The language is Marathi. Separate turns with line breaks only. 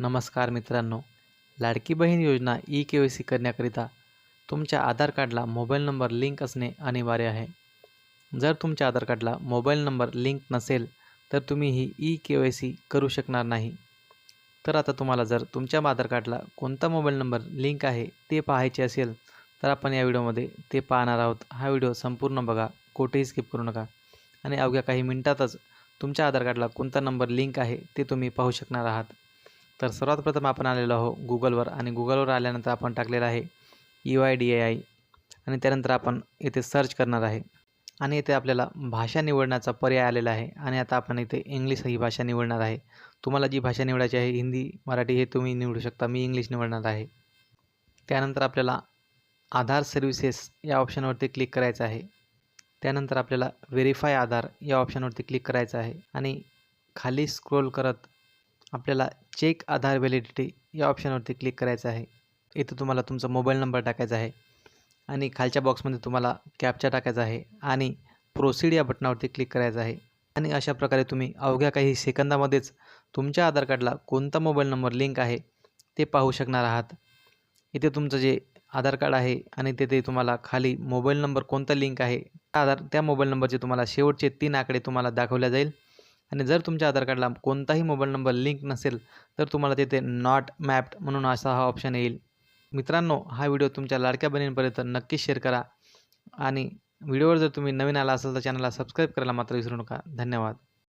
नमस्कार मित्रांनो. लाडकी बहीण योजना ई के वाय सी करण्याकरिता तुमच्या आधार कार्डला मोबाईल नंबर लिंक असणे अनिवार्य आहे. जर तुमच्या आधार कार्डला मोबाईल नंबर लिंक नसेल तर तुम्ही ही ई के वाय सी करू शकणार नाही. तर आता तुम्हाला जर तुमच्या आधार कार्डला कोणता मोबाईल नंबर लिंक आहे ते पाहायचे असेल तर आपण या व्हिडिओमध्ये ते पाहणार आहोत. हा व्हिडिओ संपूर्ण बघा कोठेही स्किप करू नका. आणि अवघ्या काही मिनिटातच तुमच्या आधार कार्डला कोणता नंबर लिंक आहे ते तुम्ही पाहू शकणार आहात. तर सर्वात प्रथम आपण आलेलो आहो गुगलवर आणि गुगलवर आल्यानंतर आपण टाकलेलं आहे U I D A I आणि त्यानंतर आपण येथे सर्च करणार आहे. आणि इथे आपल्याला भाषा निवडण्याचा पर्याय आलेला आहे आणि आता आपण इथे इंग्लिश ही भाषा निवडणार आहे. तुम्हाला जी भाषा निवडायची आहे हिंदी मराठी हे तुम्ही निवडू शकता. मी इंग्लिश निवडणार आहे. त्यानंतर आपल्याला आधार सर्व्हिसेस या ऑप्शनवरती क्लिक करायचं आहे. त्यानंतर आपल्याला व्हेरीफाय आधार या ऑप्शनवरती क्लिक करायचं आहे. आणि खाली स्क्रोल करत आपल्याला चेक आधार व्हॅलिडिटी या ऑप्शनवरती क्लिक करायचं आहे. इथं तुम्हाला तुमचा मोबाईल नंबर टाकायचा आहे आणि खालच्या बॉक्समध्ये तुम्हाला कॅपचा टाकायचा आहे आणि प्रोसीड या बटनावरती क्लिक करायचं आहे. आणि अशा प्रकारे तुम्ही अवघ्या काही सेकंदामध्येच तुमच्या आधार कार्डला कोणता मोबाईल नंबर लिंक आहे ते पाहू शकणार आहात. इथे तुमचं जे आधार कार्ड आहे आणि तिथे तुम्हाला खाली मोबाईल नंबर कोणता लिंक आहे त्या आधार त्या मोबाईल नंबरचे तुम्हाला शेवटचे तीन आकडे तुम्हाला दाखवल्या जाईल. आणि जर तुमच्या आधार कार्डला कोणताही मोबाईल नंबर लिंक नसेल तर तुम्हाला तिथे नॉट मॅप्ड म्हणून असा हा ऑप्शन येईल. मित्रांनो हा व्हिडिओ तुमच्या लाडक्या बहिणींपर्यंत नक्की शेअर करा. आणि व्हिडिओवर जर तुम्ही नवीन आला असाल तर चॅनलला सबस्क्राईब करायला मात्र विसरू नका. धन्यवाद.